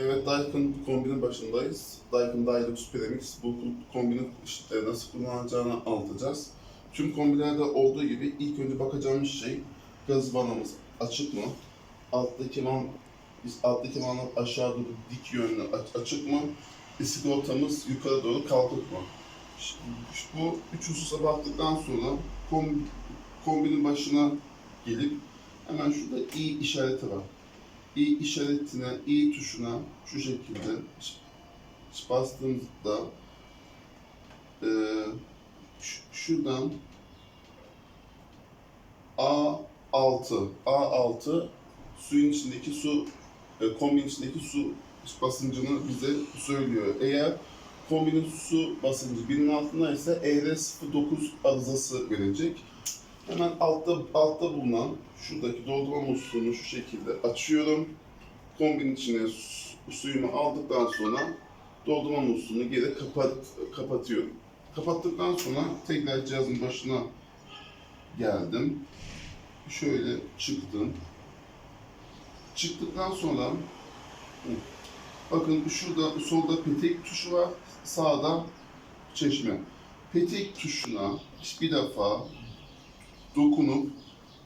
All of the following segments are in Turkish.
Evet, Daikin kombinin başındayız. Daikin Dilux Premix bu kombinin işte nasıl kullanacağını anlatacağız. Tüm kombilerde olduğu gibi ilk önce bakacağımız şey gaz vanamız açık mı? Alttaki van, alttaki vanı aşağı doğru dik yönlü açık mı? Sigortamız yukarı doğru kalkık mı? Şimdi bu üç hususa baktıktan sonra kom, kombinin başına gelip hemen şurada i işareti var. İ işaretine, i tuşuna şu şekilde bastığımızda ş- şuradan A6 A6 suyun içindeki su e, kombinin içindeki su basıncını bize söylüyor. Eğer kombinin su basıncı birinin altındaysa ER09 arızası verecek. Hemen altta altta bulunan şuradaki doldurma musluğunu şu şekilde açıyorum. Kombinin içine su- suyumu aldıktan sonra doldurma musluğunu geri kapat kapatıyorum. Kapattıktan sonra tekrar cihazın başına geldim. Şöyle çıktım. Çıktıktan sonra bakın şurada solda petek tuşu var, sağda çeşme. Petek tuşuna bir defa dokunup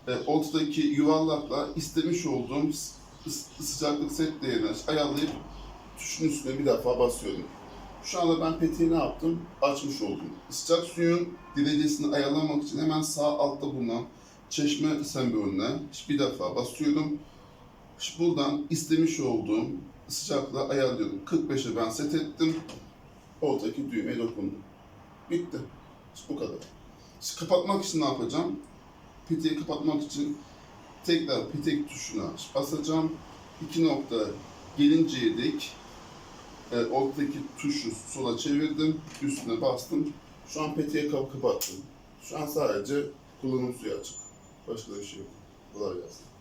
e, ortadaki yuvarlakla istemiş olduğum sıcaklık set değerini ayarlayıp tuşun üstüne bir defa basıyorum. Şu anda ben peteği ne yaptım? Açmış oldum. Sıcak suyun derecesini ayarlamak için hemen sağ altta bulunan çeşme sembolüne bir defa basıyorum. Şu Buradan istemiş olduğum sıcaklığı ayarlıyorum. 45'e ben set ettim. Oradaki düğmeye dokundum. Bitti. İşte bu kadar. Şimdi kapatmak için ne yapacağım? Peteği kapatmak için tekrar petek tuşuna basacağım. İki nokta gelinceye dek e, ortadaki tuşu sola çevirdim. Üstüne bastım. Şu an peteği kap kapattım. Şu an sadece kullanım suyu açık. Başka bir şey yok. Kolay gelsin.